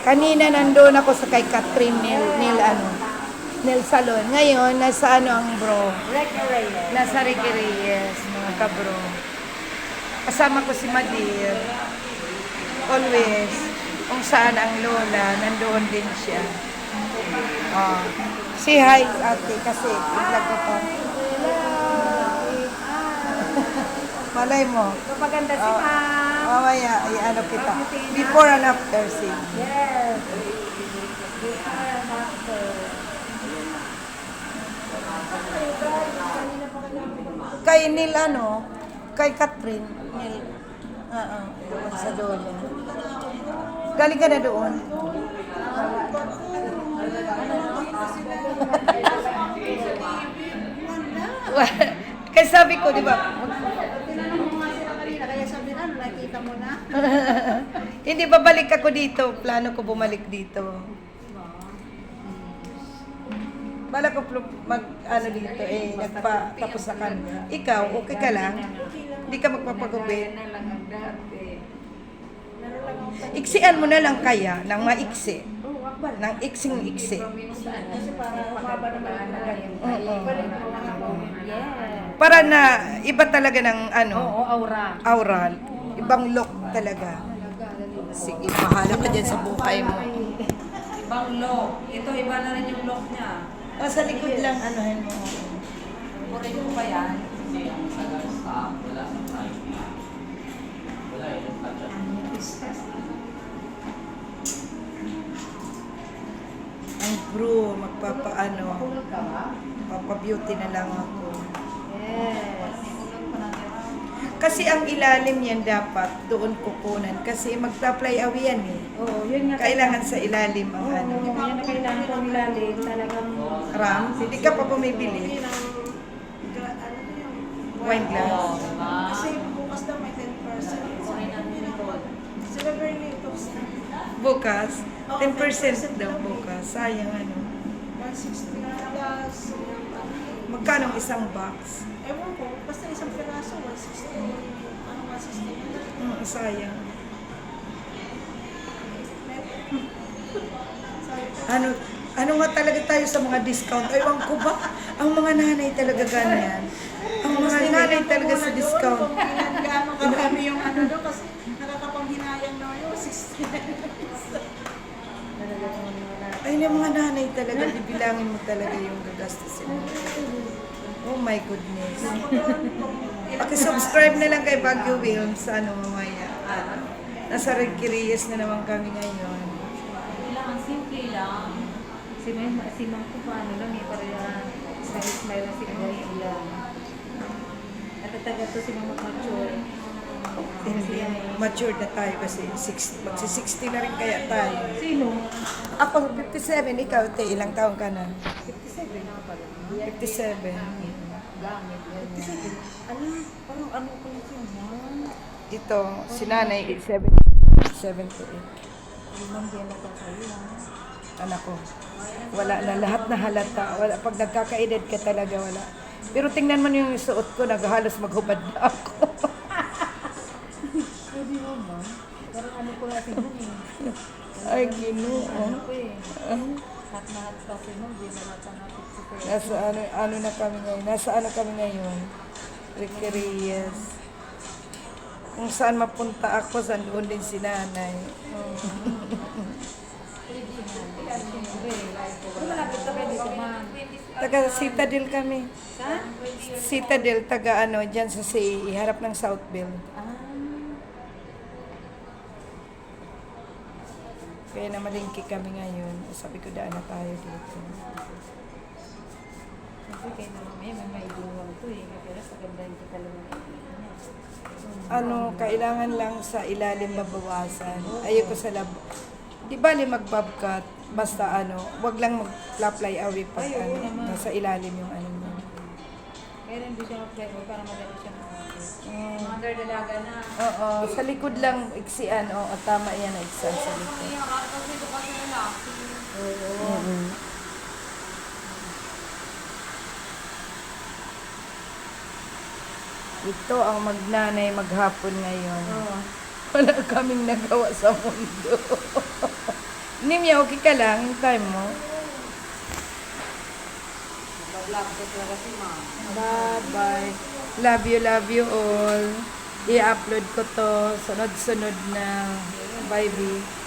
Kanina nandun ako sa kay Catherine Nil, Nil ano, Nil Salon. Ngayon, nasa ano ang bro? Nasa Ricky Reyes, mga kabro. Kasama ko si Madir. Always. Kung saan ang lola, nandoon din siya. Oh. Say hi, ate, kasi vlog ko to. Malay mo. Maganda si Oh, ma'am. mamaya, i-ano kita. Before and after, see. Yes. Before and after. Kay Nil, ano, kay Catherine. Nil, oo, sa Dole. Galing ka na doon. Kasi sabi ko, di ba, Tinanong mo nga sila kanina, kaya sabi na, nakita mo na. hindi babalik ako dito. Plano ko bumalik dito. Bala ko mag ano dito eh nagpa tapos na kan. Ikaw okay ka lang? Hindi ka magpapagubit. Iksian mo na lang kaya ng maiksi. Ng iksing iksi. Kasi para umaba naman. Yes. Para na iba talaga ng ano, Oo, aura. aural. Ibang look talaga. Sige, bahala ka dyan sa buhay mo. Ibang lock. Ito, iba na rin yung lock niya. O, sa likod lang, anuhin mo. Purin mo pa yan. Ang bro, magpapaano, papabeauty na lang ako. Yes. Kasi ang ilalim yan dapat doon kukunan. Kasi magpa-fly away yan eh. Oo, yun nga. Kailangan sa ilalim ang Oo, ano. yan na kailangan kong ilalim. Talagang Ram, hindi ka pa bumibili. Wine glass. Kasi bukas daw may 10%. Sila very late of Bukas, 10% daw bukas. Sayang ano. 160 plus. Magkano ang isang box? Ewan ko, basta isang piraso, 160. Ano 160? Hmm, sayang. Ano, ano nga talaga tayo sa mga discount? Ewan ko ba? Ang mga nanay talaga ganyan. Ang mga nanay talaga sa discount. Gaano karami yung ano doon kasi nakakapanghinayang na yun, 60. Ay, yung mga nanay talaga, bibilangin mo talaga yung gagastusin mo. Oh my goodness. Paki-subscribe na lang kay Baguio Wilms sa ano mamaya. Nasa Ricky Reyes na naman kami ngayon. Kailangan simple lang. si Ma'am, si Ma'am ko paano lang eh, para sa smile na si Ma'am lang. Natatagal to si Ma'am mature. Hindi, mature na tayo kasi six, magsi-60 na rin kaya tayo. Sino? Ako, 57, ikaw, te, ilang taon ka na? 57 na pala. 57. Gamit. 57. Ano? Parang ano ko Ma'am? Ito, si nanay, 7, 78. Limang biyan na pa kayo, anak ko. Wala na, lahat na halata. Wala, pag nagkakaedad ka talaga, wala. Pero tingnan mo yung suot ko, naghahalos maghubad na ako. Mo? Parang ano ko natin yun eh. Ay, ginoo. Ano ko eh. Hat na hat kasi mo, di na si Kuya. Nasa ano, ano na kami ngayon? Nasa ano kami ngayon? Ricky Reyes. Kung saan mapunta ako, saan doon din si nanay. Pero malapit na kayo dito, Ma'am. Taga Citadel kami. Saan? Citadel, taga ano, dyan sa CAE, harap ng Southville. Ah. Kaya namalingki kami ngayon. Sabi ko, daan na tayo dito. Kasi kayo na mamaya may maidiwang to eh. Kaya sa ganda yung katalungan niya. ano, kailangan lang sa ilalim mabawasan. Ayoko sa lab. Di bali magbabkat, basta ano, wag lang mag-fly away pag ano, nasa ilalim yung ano. Kaya rin siya over para madali siya makakit. Mm. Under dalaga na. Oo, sa likod lang iksian, oo, tama yan na iksian sa likod. Kaya kasi ito kasi lalaki. Mm. Ito ang magnanay maghapon ngayon. Oo. Wala kaming nagawa sa mundo. Nimya, okay ka lang? Yung time mo? Nag-vlog ko talaga si ma'am. Bye-bye. Love you, love you all. I-upload ko to. Sunod-sunod na. Bye, B.